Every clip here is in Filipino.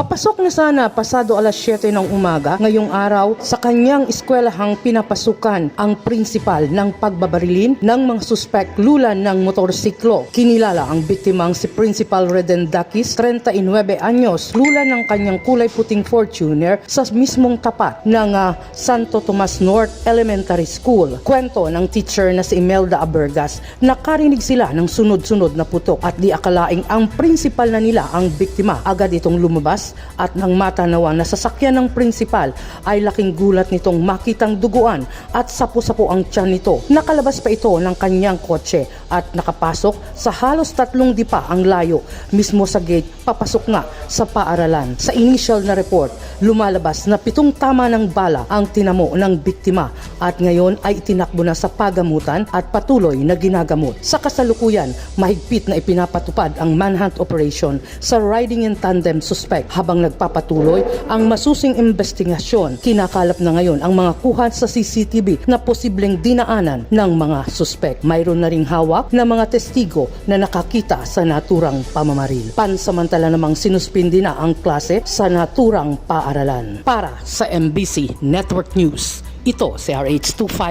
Papasok na sana pasado alas 7 ng umaga ngayong araw sa kanyang eskwelahang pinapasukan ang prinsipal ng pagbabarilin ng mga suspect lulan ng motorsiklo. Kinilala ang biktimang si Principal Redendakis, 39 anyos, lulan ng kanyang kulay puting Fortuner sa mismong tapat ng ah, Santo Tomas North Elementary School. Kwento ng teacher na si Imelda Abergas, nakarinig sila ng sunod-sunod na putok at di akalaing ang principal na nila ang biktima. Agad itong lumabas at nang matanawa na sasakyan ng principal ay laking gulat nitong makitang duguan at sapo-sapo ang tiyan nito. Nakalabas pa ito ng kanyang kotse at nakapasok sa halos tatlong dipa ang layo mismo sa gate papasok nga sa paaralan. Sa initial na report, lumalabas na pitong tama ng bala ang tinamo ng biktima at ngayon ay itinakbo na sa pagamutan at patuloy na ginagamot. Sa kasalukuyan, mahigpit na ipinapatupad ang manhunt operation sa riding in tandem suspect habang nagpapatuloy ang masusing investigasyon. Kinakalap na ngayon ang mga kuha sa CCTV na posibleng dinaanan ng mga suspect. Mayroon na ring hawak na mga testigo na nakakita sa naturang pamamaril. Pansamantala namang sinuspindi na ang klase sa naturang paaralan. Para sa MBC Network News, ito si RH25,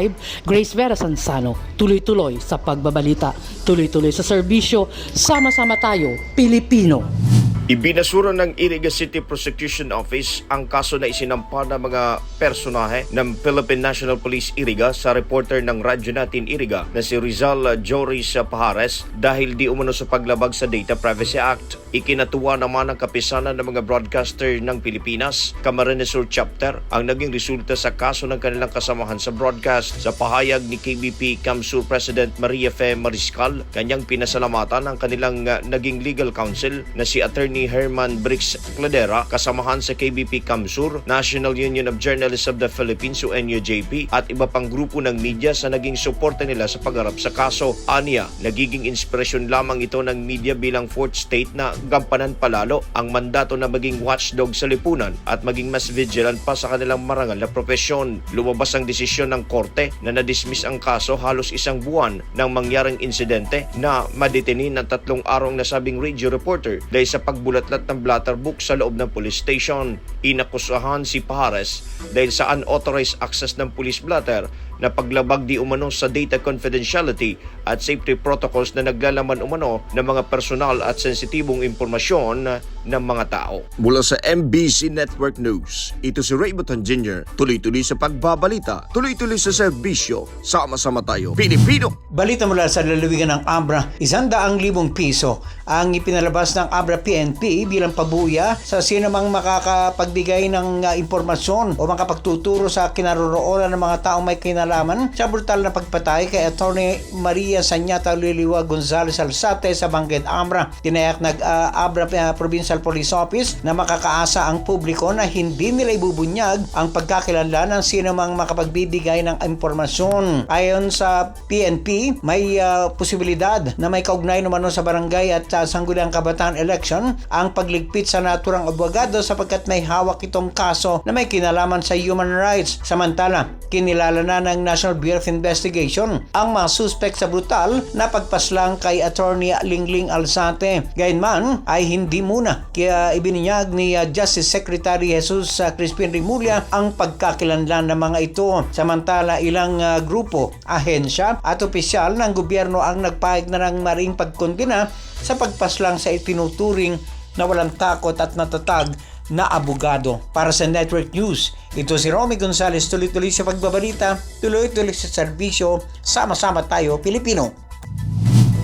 Grace Vera Sansano, tuloy-tuloy sa pagbabalita, tuloy-tuloy sa serbisyo, sama-sama tayo, Pilipino. Ibinasura ng Iriga City Prosecution Office ang kaso na isinampa ng mga personahe ng Philippine National Police Iriga sa reporter ng radyo natin Iriga na si Rizal Joris Pahares dahil di umano sa paglabag sa Data Privacy Act. Ikinatuwa naman ng kapisanan ng mga broadcaster ng Pilipinas, Camarines Sur Chapter, ang naging resulta sa kaso ng kanilang kasamahan sa broadcast. Sa pahayag ni KBP Kamsur President Maria Fe Mariscal, kanyang pinasalamatan ang kanilang uh, naging legal counsel na si Attorney Herman Briggs Cladera kasamahan sa KBP Kamsur, National Union of Journalists of the Philippines o NUJP at iba pang grupo ng media sa naging suporta nila sa pagharap sa kaso. Aniya, nagiging inspirasyon lamang ito ng media bilang fourth state na gampanan palalo ang mandato na maging watchdog sa lipunan at maging mas vigilant pa sa kanilang marangal na propesyon. Lumabas ang desisyon ng korte na na-dismiss ang kaso halos isang buwan ng mangyaring insidente na madetinin ng tatlong araw ang nasabing radio reporter dahil sa pagbulatlat ng blatter book sa loob ng police station. Inakusahan si Pares dahil sa unauthorized access ng police blatter na paglabag di umano sa data confidentiality at safety protocols na naglalaman umano ng mga personal at sensitibong impormasyon ng mga tao. Mula sa MBC Network News, ito si Ray Butan Jr. Tuloy-tuloy sa pagbabalita, tuloy-tuloy sa serbisyo. Sama-sama tayo, Pilipino! Balita mula sa lalawigan ng Abra, isandaang libong piso ang ipinalabas ng Abra PNP bilang pabuya sa sinamang makakapagbigay ng uh, impormasyon o makapagtuturo sa kinaroroonan ng mga taong may kinalaman sa brutal na pagpatay kay Attorney Maria Sanyata Liliwa Gonzales Alzate sa Bangged Abra. Tinayak nag uh, uh, Provincial Police Office na makakaasa ang publiko na hindi nila ibubunyag ang pagkakilanlan ng sinamang makapagbibigay ng impormasyon. Ayon sa PNP, may uh, posibilidad na may kaugnay naman sa barangay at uh, sangguniang kabataan election ang pagligpit sa naturang abogado sapagkat may hawak itong kaso na may kinalaman sa human rights. Samantala, kinilala na ng National Bureau of Investigation ang mga suspect sa brutal na pagpaslang kay Attorney Lingling Alzate. Gayunman ay hindi muna kaya ibininyag ni uh, Justice Secretary Jesus uh, Crispin Rimulya ang pagkakilanlan ng mga ito. Samantala, ilang uh, grupo, ahensya at opisyal ng gobyerno ang nagpahig na ng maring pagkondena sa pagpaslang sa itinuturing na walang takot at natatag na abogado. Para sa Network News, ito si Romy Gonzales tuloy-tuloy sa pagbabalita, tuloy-tuloy sa serbisyo, sama-sama tayo Pilipino.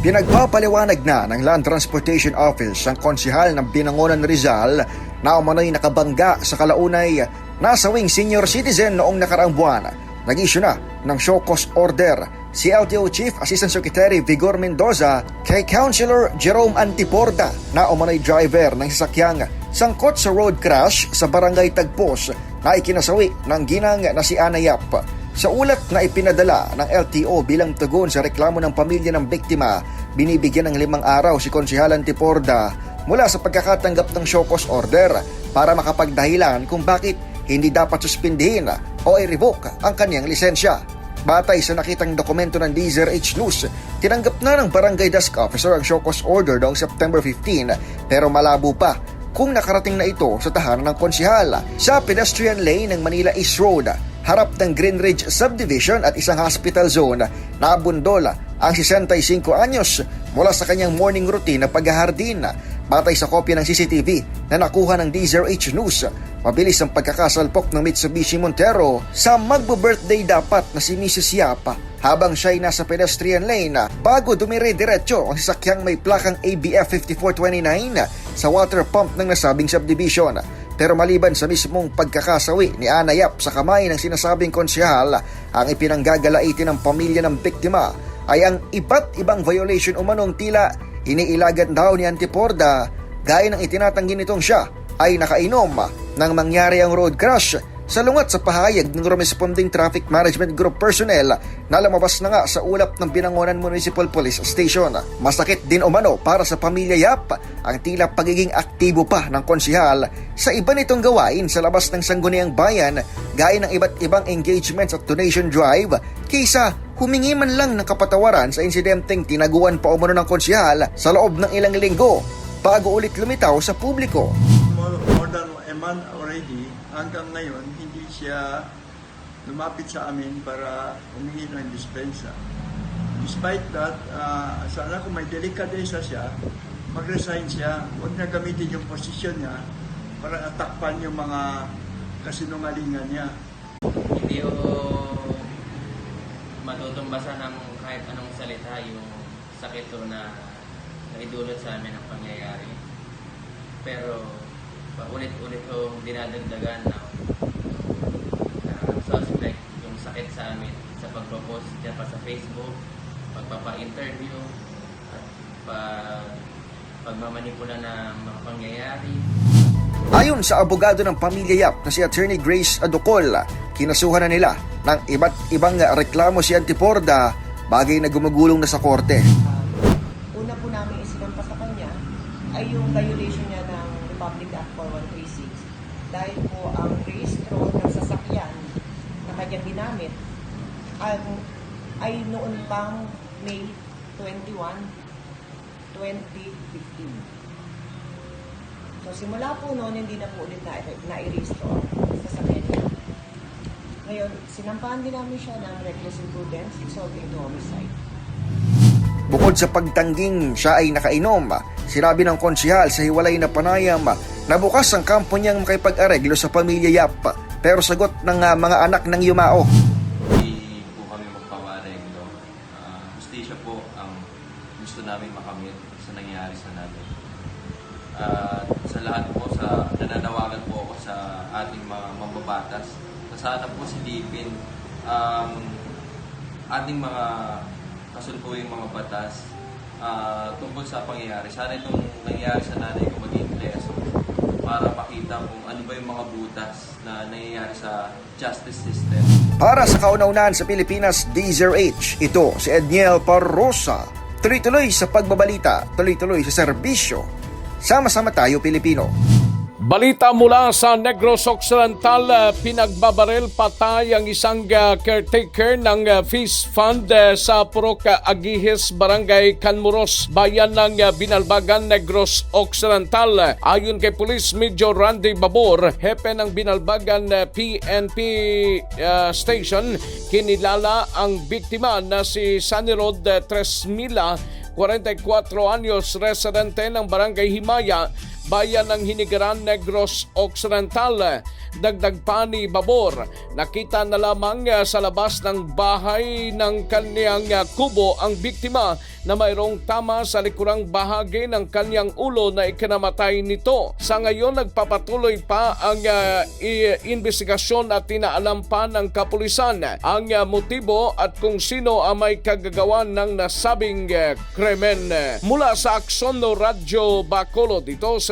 Pinagpapaliwanag na ng Land Transportation Office ang konsihal ng Binangonan Rizal na umano'y nakabangga sa kalaunay nasawing senior citizen noong nakaraang buwan. Nag-issue na ng show cause order si LTO Chief Assistant Secretary Vigor Mendoza kay Councilor Jerome Antiporda na umano'y driver ng sasakyang sangkot sa road crash sa barangay Tagpos na ikinasawi ng ginang na si Ana Yap. Sa ulat na ipinadala ng LTO bilang tugon sa reklamo ng pamilya ng biktima, binibigyan ng limang araw si Konsihalan Tiporda mula sa pagkakatanggap ng show cause order para makapagdahilan kung bakit hindi dapat suspindihin o i-revoke ang kanyang lisensya. Batay sa nakitang dokumento ng Deezer H News, tinanggap na ng Barangay Desk Officer ang show cause order noong September 15 pero malabo pa kung nakarating na ito sa tahanan ng konsihal. Sa pedestrian lane ng Manila East Road, harap ng Green Ridge Subdivision at isang hospital zone, nabundol ang 65 anyos mula sa kanyang morning routine na paghahardin. Batay sa kopya ng CCTV na nakuha ng DZRH News, mabilis ang pagkakasalpok ng Mitsubishi Montero sa magbo-birthday dapat na si Mrs. Yapa habang siya'y nasa pedestrian lane bago dumire-diretso ang sasakyang may plakang ABF 5429 sa water pump ng nasabing subdivision. Pero maliban sa mismong pagkakasawi ni Ana Yap sa kamay ng sinasabing konsyahal, ang ipinanggagalaitin ng pamilya ng biktima ay ang iba't ibang violation umanong tila iniilagan daw ni Antiporda gaya ng itinatanggi nitong siya ay nakainom nang mangyari ang road crash sa lungat sa pahayag ng responding traffic management group personnel na lumabas na nga sa ulap ng Binangonan Municipal Police Station. Masakit din umano para sa pamilya Yap ang tila pagiging aktibo pa ng konsihal sa iba nitong gawain sa labas ng sangguniang bayan gaya ng iba't ibang engagements at donation drive kaysa humingi man lang ng kapatawaran sa insidenteng tinaguan pa umano ng konsihal sa loob ng ilang linggo bago ulit lumitaw sa publiko. more than a month already, hanggang ngayon, hindi siya lumapit sa amin para humingi ng dispensa. Despite that, ah, sana kung may delikadesa siya, mag-resign siya, huwag na gamitin yung posisyon niya para atakpan yung mga kasinungalingan niya. hindi ko matutumbasan ng kahit anong salita yung sakit na naidulot sa amin ang pangyayari. Pero paulit-ulit ko dinadagdagan na, na suspect yung sakit sa amin sa pagpo-post niya pa sa Facebook, pagpapa-interview, at pag pagmamanipula ng mga pangyayari. Ayon sa abogado ng pamilya Yap na si Attorney Grace Adocol, kinasuhan na nila ng iba't ibang reklamo si Antiporda bagay na gumagulong na sa korte. una po namin isinampa sa kanya ay yung violation niya ng Republic Act 4136 dahil po ang rehistro ng sasakyan na kanyang ginamit ang, ay noon pang May 21, 2015. So simula po noon, hindi na po ulit na, na-rehistro ang sasakyan niya. Ngayon, sinampahan din namin siya ng reckless imprudence resulting to homicide. Bukod sa pagtangging siya ay nakainom, sinabi ng konsihal sa hiwalay na panayam na bukas ang kampo niyang makipag-areglo sa pamilya Yap. Pero sagot ng ah, mga anak ng yumao, Hindi po kami magpapareglo. Uh, justisya po ang gusto namin makamit sa nangyari sa namin. At sa lahat po, sa nananawagan po ako sa ating mga mambabatas na sana po silipin ang ating mga kasulpuyang mga batas ah, tungkol sa pangyayari. Sana itong nangyari sa nanay ko maging lesson para makita kung ano ba yung mga butas na nangyayari sa justice system. Para sa kauna-unahan sa Pilipinas, DZRH, ito si Edniel Parrosa. Tuloy-tuloy sa pagbabalita, tuloy-tuloy sa serbisyo. Sama-sama tayo Pilipino. Balita mula sa Negros Occidental, uh, pinagbabaril patay ang isang uh, caretaker ng uh, Feast Fund sa Purok Agihis, Barangay Canmuros, bayan ng Binalbagan, Negros Occidental. Ayon kay Police Major Randy Babor, hepe ng Binalbagan PNP uh, Station, kinilala ang biktima na si Sunny Rod uh, Tresmila, 44 anyos, residente ng Barangay Himaya, bayan ng Hinigaran Negros Occidental. Dagdag pa ni Babor, nakita na lamang uh, sa labas ng bahay ng kanyang uh, kubo ang biktima na mayroong tama sa likurang bahagi ng kanyang ulo na ikinamatay nito. Sa ngayon, nagpapatuloy pa ang uh, investigasyon at tinaalam pa ng kapulisan ang uh, motibo at kung sino ang may kagagawan ng nasabing uh, krimen. Mula sa Aksono Radyo Bacolod, ito si